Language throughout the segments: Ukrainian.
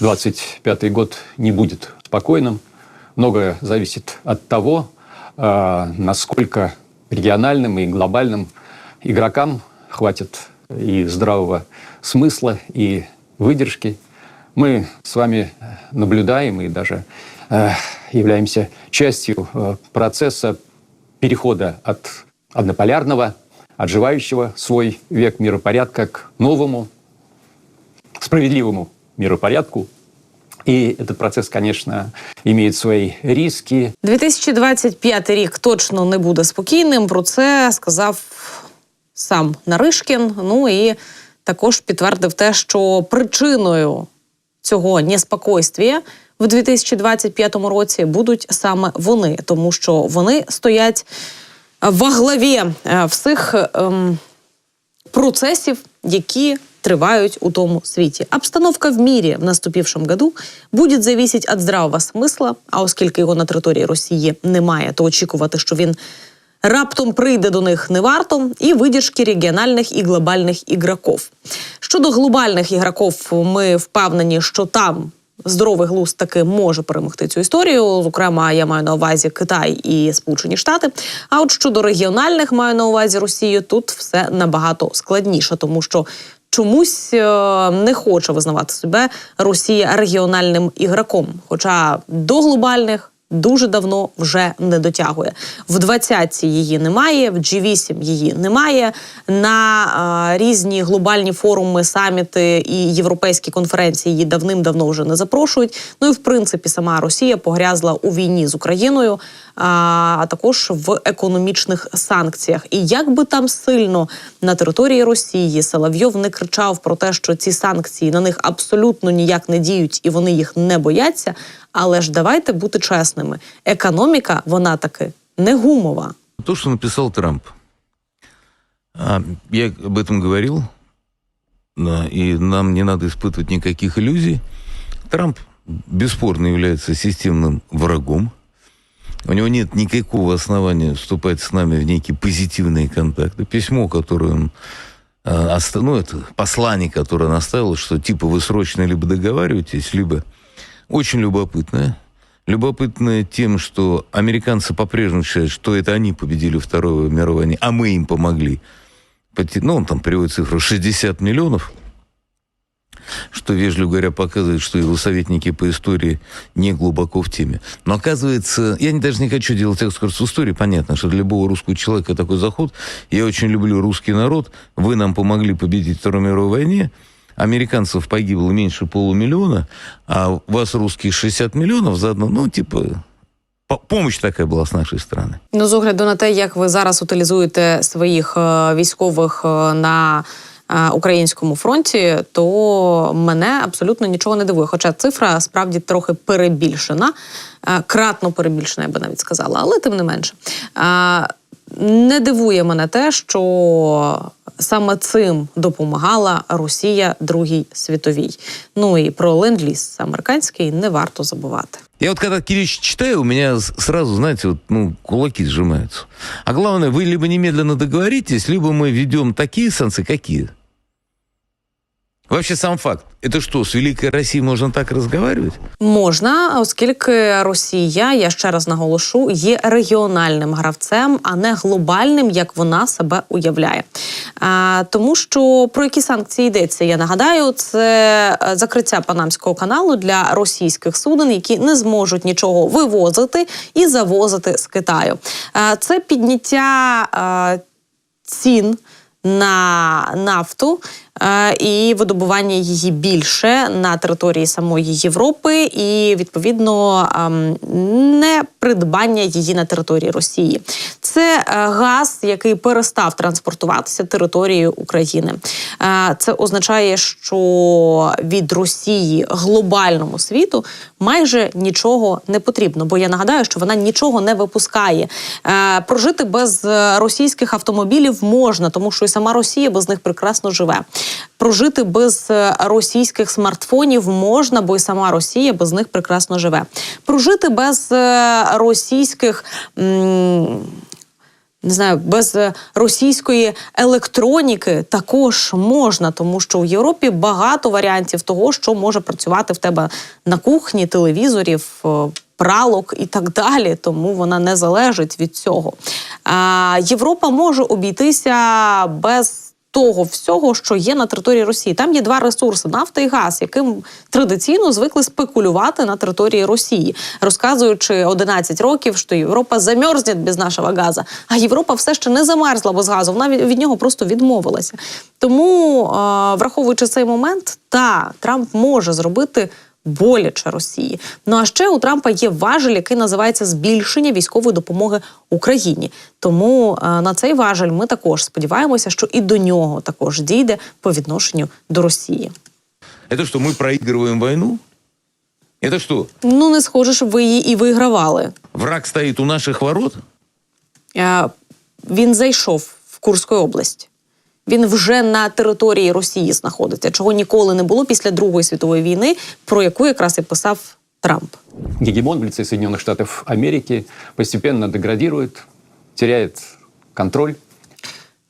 25 год не будет спокойным. Многое зависит от того, э, насколько региональным и глобальным игрокам хватит и здравого смысла, и выдержки. Мы с вами наблюдаем и даже э, являемся частью э, процесса перехода от однополярного, отживающего свой век миропорядка к новому, справедливому миропорядку. И этот процесс, конечно, имеет свои риски. 2025 рік точно не буде спокійним. Про це сказав сам Наришкін. Ну і також підтвердив те, що причиною цього неспокойствія в 2025 році будуть саме вони, тому що вони стоять во главі е, всіх ем, процессов, які тривають у тому світі. Обстановка в мірі в наступившем году буде зависеть від здравого смисла, а оскільки його на території Росії немає, то очікувати, що він раптом прийде до них не варто, і видержки регіональних і глобальних ігроків. Щодо глобальних ігроків, ми впевнені, що там здоровий глузд таки може перемогти цю історію. Зокрема, я маю на увазі Китай і Сполучені Штати. А от щодо регіональних маю на увазі Росію, тут все набагато складніше, тому що. Чомусь е, не хоче визнавати себе Росія регіональним ігроком, хоча до глобальних дуже давно вже не дотягує. В 20-ці її немає, в G8 її немає. На е, різні глобальні форуми, саміти і європейські конференції її давним-давно вже не запрошують. Ну і в принципі сама Росія погрязла у війні з Україною, а, а також в економічних санкціях. І як би там сильно на території Росії Соловйов не кричав про те, що ці санкції на них абсолютно ніяк не діють і вони їх не бояться. Але ж давайте бути чесними. Економіка, вона таки не гумова. То, что написал Трамп. А, Я об этом говорил, да, и нам не надо испытывать никаких иллюзий. Трамп бесспорно является системным врагом. У него нет никакого основания вступать с нами в некие позитивные контакты. Письмо, которое он а, ну, это послание, которое он оставил, что типа вы срочно либо договариваетесь, либо очень любопытное. Любопытное тем, что американцы по-прежнему считают, что это они победили Вторую мировую а мы им помогли. Ну, он там приводит цифру 60 миллионов, что, вежливо говоря, показывает, что его советники по истории не глубоко в теме. Но оказывается, я не- даже не хочу делать экскурс в истории, понятно, что для любого русского человека такой заход. Я очень люблю русский народ, вы нам помогли победить в Второй мировой войне, американцев погибло меньше полумиллиона, а у вас русских 60 миллионов заодно, ну, типа, по- помощь такая была с нашей стороны. Ну, з огляду на те, як ви зараз утилізуєте своїх е, військових е, на е, українському фронті, то мене абсолютно нічого не дивує. Хоча цифра справді трохи перебільшена, е, кратно перебільшена, я би навіть сказала, але тим не менше. Е, Не дивує мене те, що саме цим допомагала Росія Другій світовій. Ну і про ленд-ліз американський не варто забувати. Я вот когда Кирич читаю, у меня сразу, знаете, вот, ну, кулаки сжимаются. А главное, вы либо немедленно договоритесь, либо мы ведем такие санкции, какие. Вообще сам факт. Это что, с Великой Россией можно так разговаривать? Можна, оскільки Росія, я ще раз наголошу, є регіональним гравцем, а не глобальним, як вона себе уявляє. А, тому що про які санкції йдеться, я нагадаю, це е, закриття Панамського каналу для російських суден, які не зможуть нічого вивозити і завозити з Китаю. А, це підняття а, цін на нафту е, і видобування її більше на території самої Європи, і відповідно ем, не придбання її на території Росії. Це е, газ, який перестав транспортуватися територією України. Е, Це означає, що від Росії глобальному світу майже нічого не потрібно. Бо я нагадаю, що вона нічого не випускає. Е, Прожити без е, російських автомобілів можна, тому що і сама Росія без них прекрасно живе. Прожити без е, російських смартфонів можна, бо і сама Росія без них прекрасно живе. Прожити без е, російських. м, не знаю, без е, російської електроніки також можна, тому що в Європі багато варіантів того, що може працювати в тебе на кухні, телевізорів. Пралок і так далі, тому вона не залежить від цього. Європа може обійтися без того всього, що є на території Росії. Там є два ресурси: нафта і газ, яким традиційно звикли спекулювати на території Росії, розказуючи 11 років, що Європа замерзне без нашого газу. А Європа все ще не замерзла без газу. Вона від, нього просто відмовилася. Тому, е, враховуючи цей момент, та Трамп може зробити Боляче Росії. Ну а ще у Трампа є важель, який називається збільшення військової допомоги Україні. Тому е, на цей важель ми також сподіваємося, що і до нього також дійде по відношенню до Росії. Это что, мы проигрываем войну? Это что, Ну не схоже, щоб ви її і вигравали. враг стоит у наших ворот? Е, Він зайшов в Курську область. Він вже на території Росії знаходиться, чого ніколи не було після Другої світової війни, про яку якраз і писав Трамп. Гегемон в лице Соединенных Штатов Америки постепенно деградирует, теряет контроль.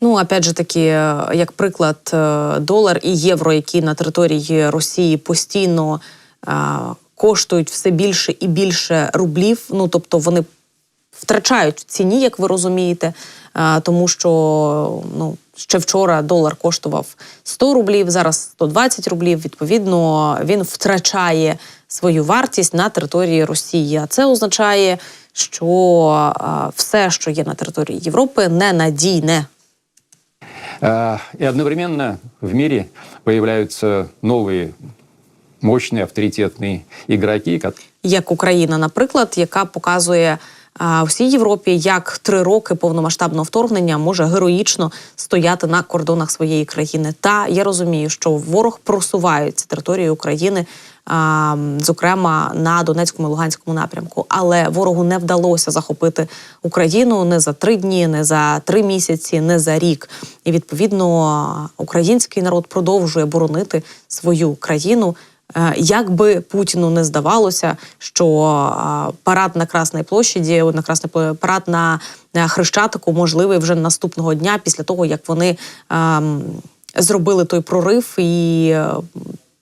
Ну, опять же таки, е, як приклад, е, долар і євро, які на території Росії постійно е, коштують все більше і більше рублів. Ну тобто вони втрачають в ціні, як ви розумієте, е, тому що ну Ще вчора долар коштував 100 рублів, зараз 120 рублів. Відповідно, він втрачає свою вартість на території Росії. А це означає, що е, все, що є на території Європи, ненадійне. А, И одновременно в мире появляются новые мощные авторитетные игроки, ко- як Україна, наприклад, яка показує а, всій Європі, як три роки повномасштабного вторгнення може героїчно стояти на кордонах своєї країни. Та я розумію, що ворог просувається територією України, зокрема на Донецькому і Луганському напрямку. Але ворогу не вдалося захопити Україну не за три дні, не за три місяці, не за рік. І відповідно український народ продовжує боронити свою країну. Е, Як би Путіну не здавалося, що парад на Красній площаді, на Красній парад на е, Хрещатику можливий вже наступного дня, після того як вони ем, зробили той прорив і е,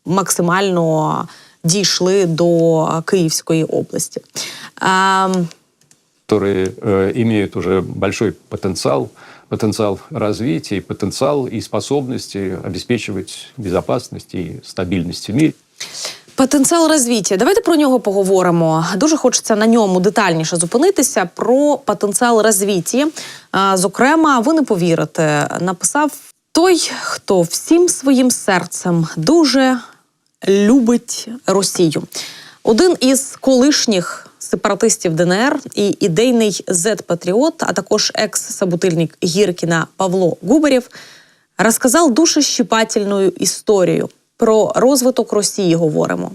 максимально дійшли до е, Київської області. Ем, которые э, уже большой потенциал, потенциал развития, потенциал и способности обеспечивать безопасность и стабильность в мире. Потенціал розвиття. Давайте про нього поговоримо. Дуже хочеться на ньому детальніше зупинитися. Про потенціал розвиття. Зокрема, ви не повірите, написав той, хто всім своїм серцем дуже любить Росію. Один із колишніх сепаратистів ДНР і ідейний зет-патріот, а також екс-собутильник Гіркіна Павло Губарєв, розказав дуже щепательну історію про розвиток Росії. Говоримо.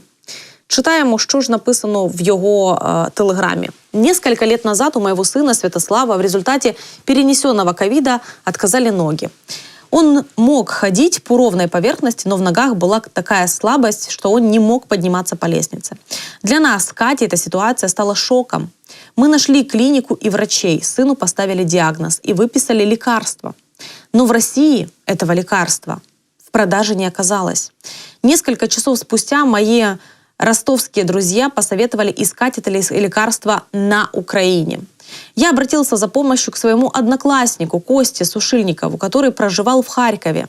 Читаємо, що ж написано в його э, телеграмме. Несколько лет назад у моего сына Святослава в результате перенесенного ковида отказали ноги. Он мог ходить по ровной поверхности, но в ногах была такая слабость, что он не мог подниматься по лестнице. Для нас с Катей эта ситуация стала шоком. Мы нашли клинику и врачей, сыну поставили диагноз и выписали лекарства. Но в России этого лекарства в продаже не оказалось. Несколько часов спустя мои ростовские друзья посоветовали искать это лекарство на Украине. Я обратился за помощью к своему однокласснику Косте Сушильникову, который проживал в Харькове.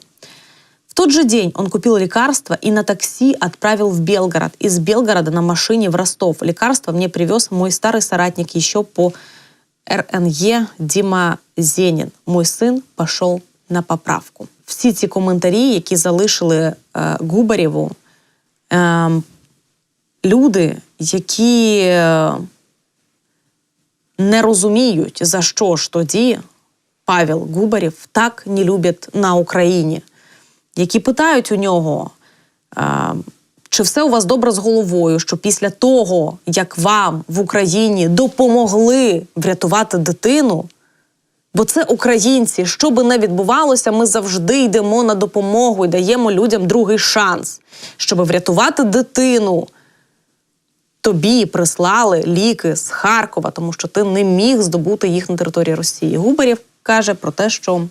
В тот же день он купил лекарство и на такси отправил в Белгород. Из Белгорода на машине в Ростов. Лекарство мне привез мой старый соратник еще по РНЕ Дима Зенін. Мой син пішов на поправку. Всі ці коментарі, які залишили е, Губарєву, е, люди, які е, не розуміють, за що ж тоді Павел Губарєв так не любить на Україні, які питають у нього, е, чи все у вас добре з головою, що після того, як вам в Україні допомогли врятувати дитину, бо це українці, що би не відбувалося, ми завжди йдемо на допомогу і даємо людям другий шанс, щоб врятувати дитину. Тобі прислали ліки з Харкова, тому що ти не міг здобути їх на території Росії. Губарєв каже про те, що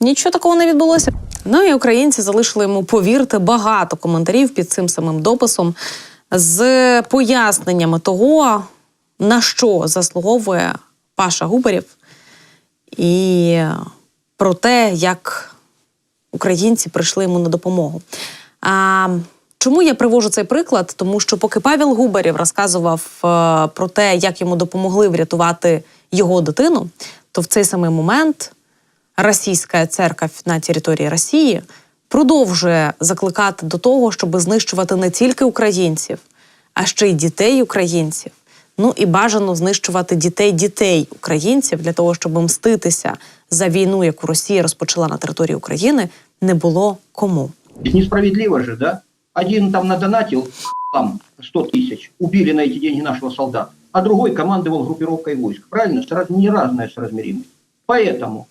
нічого такого не відбулося. Ну і українці залишили йому, повірте, багато коментарів під цим самим дописом з поясненнями того, на що заслуговує Паша Губарів, і про те, як українці прийшли йому на допомогу. А, чому я привожу цей приклад? Тому що поки Павел Губарів розказував е, про те, як йому допомогли врятувати його дитину, то в цей самий момент російська церква на території Росії продовжує закликати до того, щоб знищувати не тільки українців, а ще й дітей українців. Ну і бажано знищувати дітей дітей українців для того, щоб мститися за війну, яку Росія розпочала на території України, не було кому. Ведь несправедливо же, да? Один там надонатил там 100 тысяч, убили на эти деньги нашего солдата, а другой командовал группировкой войск. Правильно? Сраз- Не разная соразмеримость. Поэтому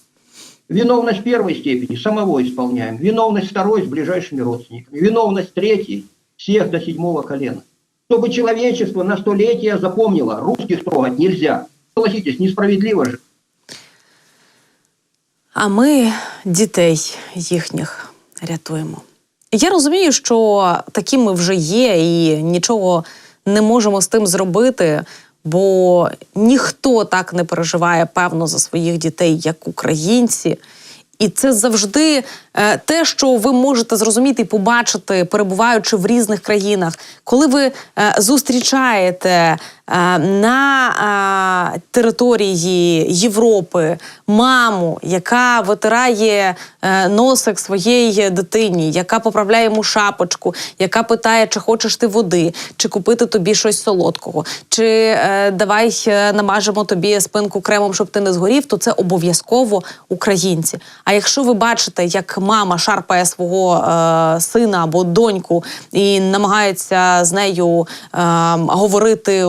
виновность первой степени самого исполняем, виновность второй с ближайшими родственниками, виновность третьей всех до седьмого колена. Чтобы человечество на столетия запомнило, русских трогать нельзя. Согласитесь, несправедливо же. А ми дітей їхніх рятуємо. Я розумію, що такі ми вже є, і нічого не можемо з тим зробити, бо ніхто так не переживає, певно, за своїх дітей, як українці. І це завжди е, те, що ви можете зрозуміти і побачити, перебуваючи в різних країнах, коли ви е, зустрічаєте на е, території Європи маму, яка витирає е, носик своєї дитині, яка поправляє йому шапочку, яка питає, чи хочеш ти води, чи купити тобі щось солодкого, чи е, давай е, намажемо тобі спинку кремом, щоб ти не згорів, то це обов'язково українці. А якщо ви бачите, як мама шарпає свого е, сина або доньку і намагається з нею е, говорити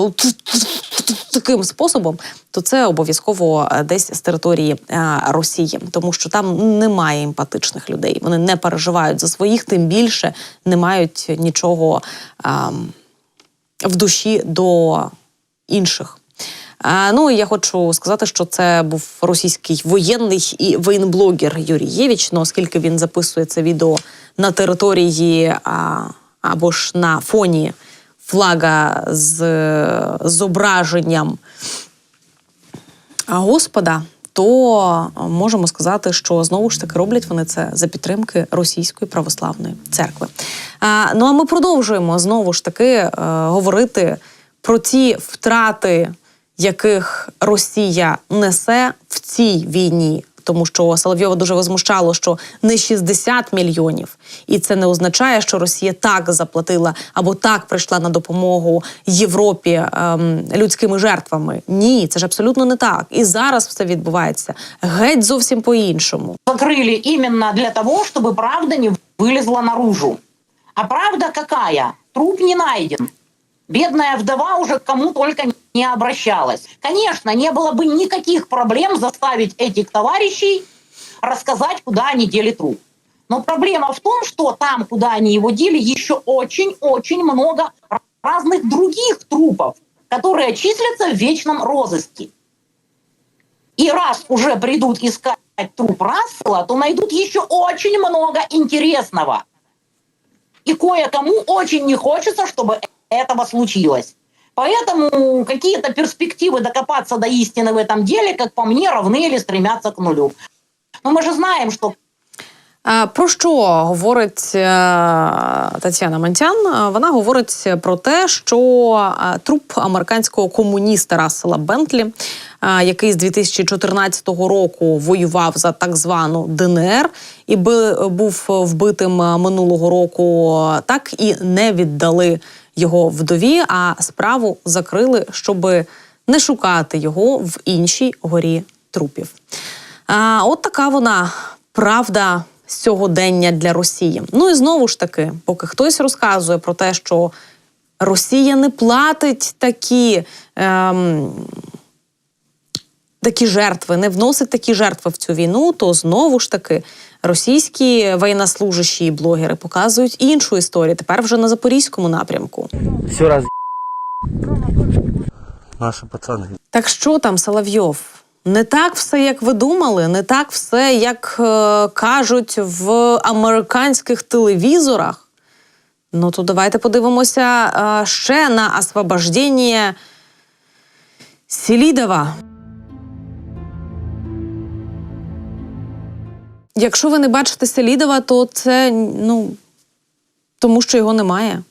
таким способом, то це обов'язково е, десь з території е, Росії, тому що там немає емпатичних людей. Вони не переживають за своїх, тим більше не мають нічого ем, в душі до інших. Ну і я хочу сказати, що це був російський воєнний і воєнблогер Юрій Євіч. Ну, оскільки він записує це відео на території а, або ж на фоні флага з зображенням Господа, то можемо сказати, що знову ж таки роблять вони це за підтримки російської православної церкви. Ну а ми продовжуємо знову ж таки е, говорити про ті втрати, яких Росія несе в цій війні Тому що Соловйова дуже возмущало, що не 60 мільйонів, і це не означає, що Росія так заплатила або так прийшла на допомогу Європі ем, людськими жертвами. Ні, це ж абсолютно не так. І зараз все відбувається геть зовсім по-іншому. закрыли именно для того, чтобы правда не вылезла наружу. А правда какая? Труп не найден. Бедная вдова уже к кому только не обращалась. Конечно, не было бы никаких проблем заставить этих товарищей рассказать, куда они дели труп. Но проблема в том, что там, куда они его дели, еще очень-очень много разных других трупов, которые числятся в вечном розыске. И раз уже придут искать труп Рассела, то найдут еще очень много интересного. И кое-кому очень не хочется, чтобы этого случилось. Поэтому какие-то перспективы докопаться до истины в этом деле, как по мне, равны или стремятся к нулю. Но мы же знаем, что А, Про що говорить е, Тетяна Мантян? А, Вона говорить про те, що е, труп американського комуніста Рассела Бентлі, е, який з 2014 року воював за так звану ДНР і би- був вбитим е, минулого року, так і не віддали його вдові, а справу закрили, щоб не шукати його в іншій горі трупів. А, от така вона правда сьогодення для Росії. Ну і знову ж таки, поки хтось розказує про те, що Росія не платить такі. Ем, Такі жертви не вносить такі жертви в цю війну, то знову ж таки російські воєннослужащі і блогери показують іншу історію. Тепер вже на запорізькому напрямку. Все раз Наши пацаны. Так що там, Соловйов? Не так все, як ви думали, не так все, як е, кажуть в американських телевізорах. Ну, то давайте подивимося е, ще на освобождення Селідова. Якщо ви не бачите Селідова, то це ну, тому, що його немає.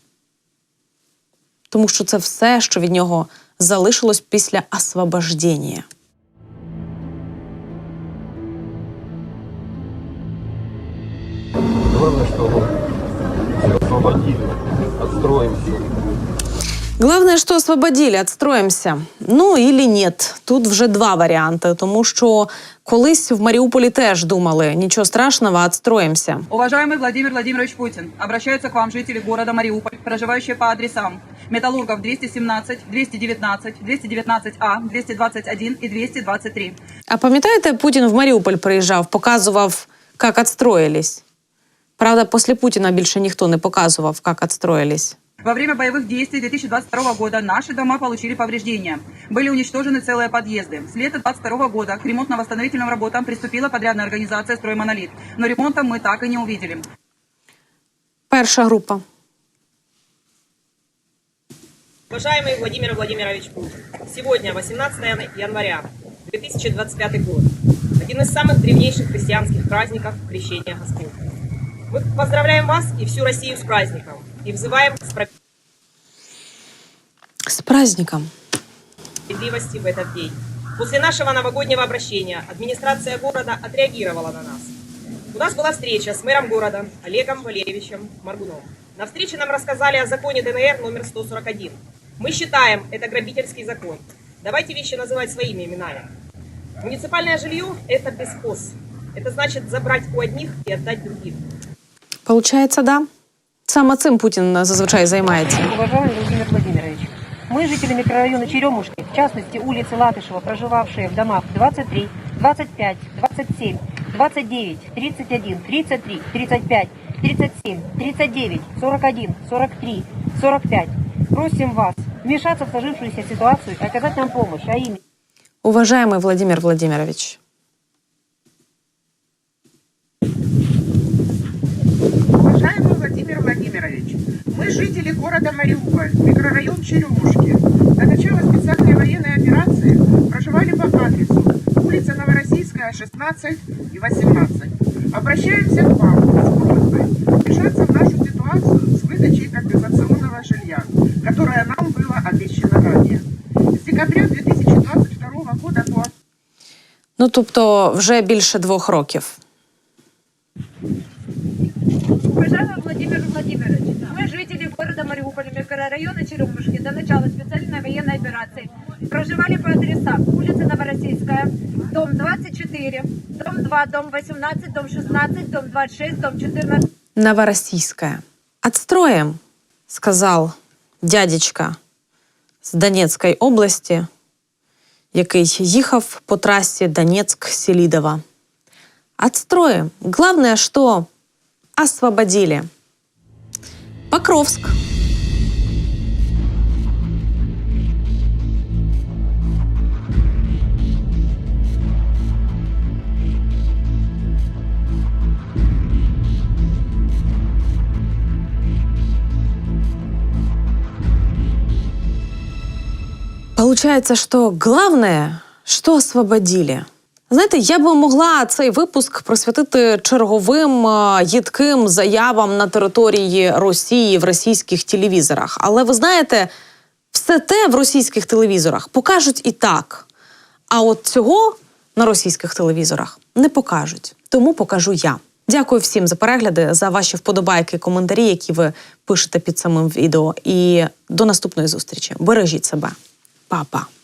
Тому що це все, що від нього залишилось після освобождення. Главное, что освободили, отстроимся. Главное, що освободили, отстроїмося. Ну или нет. Тут вже два варіанти, тому що колись в Маріуполі теж думали нічого страшного, отстроїмося. Уважаемый Владимир Владимирович Путин, обращаются к вам жители города Мариуполь, проживающие по адресам Металлургов 217, 219, 219А, 221 и 223. А пам'ятаєте, Путін в Маріуполь приїжджав, показував, як отстроїлись. Правда, після Путіна більше ніхто не показував, як отстроїлись. Во время боевых действий 2022 года наши дома получили повреждения. Были уничтожены целые подъезды. С лета 2022 года к ремонтно-восстановительным работам приступила подрядная организация «Строймонолит». Но ремонта мы так и не увидели. Перша група. Уважаемый Владимир Владимирович Путин, сегодня, 18 января 2025 год, один из самых древнейших христианских праздников – Крещение Господне. Мы поздравляем вас и всю Россию с праздником и взываем к З праздником. справедливости в этот день. После нашего новогоднего обращения администрация города отреагировала на нас. У нас была встреча с мэром города Олегом Валерьевичем Маргуном. На встрече нам рассказали о законе ДНР номер 141. Мы считаем это грабительский закон. Давайте вещи называть своими именами. Муниципальное жилье – это бесхоз. Это значит забрать у одних и отдать другим. Получається, да. Саме цим Путін зазвичай займається. Уважаемый Владимир Владимирович, мы, жители микрорайона Черемушки, в частности улицы Латышева, проживавшие в домах 23, 25, 27, 29, 31, 33, 35, 37, 39, 41, 43, 45, просим вас вмешаться в сложившуюся ситуацию и оказать нам помощь, а именно Уважаемый Владимир Владимирович, жители города Мариуполь, микрорайон Черемушки. До начала специальной военной операции проживали по адресу улица Новороссийская, 16 и 18. Обращаемся к вам с просьбой вмешаться в нашу ситуацию с выдачей компенсационного жилья, которое нам было обещано ранее. С декабря 2022 года по ну тобто вже більше двох років. Уважаемый Владимир Владимирович, Мариуполя, микрорайона Черемушки, до начала специальной военной операции проживали по адресам улица Новороссийская, дом 24, дом 2, дом 18, дом 16, дом 26, дом 14. Новороссийская. Отстроим, сказал дядечка з Донецької області, який їхав по трасі Донецьк-Селідова. Отстроим. Главное, что освободили. Покровск. Получается, что главное, що освободили. Знаєте, я би могла цей випуск присвятити черговим е, їдким заявам на території Росії в російських телевізорах. Але ви знаєте, все те в російських телевізорах покажуть і так. А от цього на російських телевізорах не покажуть. Тому покажу я. Дякую всім за перегляди, за ваші вподобайки, коментарі, які ви пишете під самим відео. І до наступної зустрічі. Бережіть себе, 爸爸。